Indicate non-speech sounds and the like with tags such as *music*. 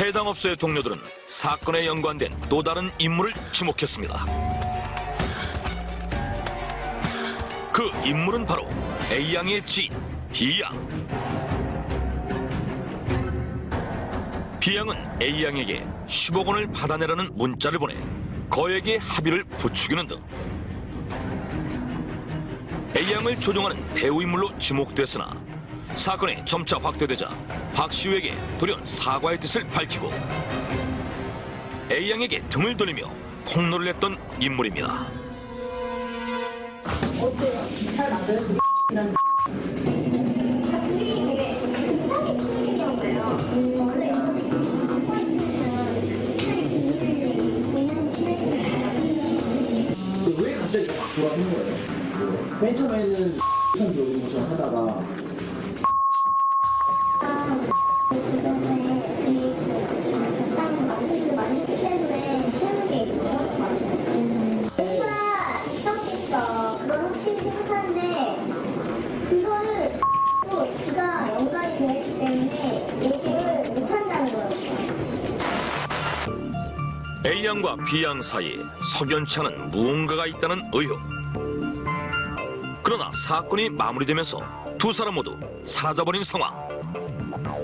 해당 업소의 동료들은 사건에 연관된 또 다른 인물을 지목했습니다. 그 인물은 바로 A양의 지인 B양. B양은 A양에게 10억 원을 받아내라는 문자를 보내 거액의 합의를 부추기는 등 A양을 조종하는 배후 인물로 지목됐으나 사건이 점차 확대되자 박 씨우에게 돌연 사과의 뜻을 밝히고 A양에게 등을 돌리며 폭로를 했던 인물입니다. 왜 갑자기 확 돌아오는 거예요? 맨 처음에는 *laughs* 것처럼 하다가 A양과 B양 사이에 석연치 않은 무언가가 있다는 의혹. 그러나 사건이 마무리되면서 두 사람 모두 사라져버린 상황.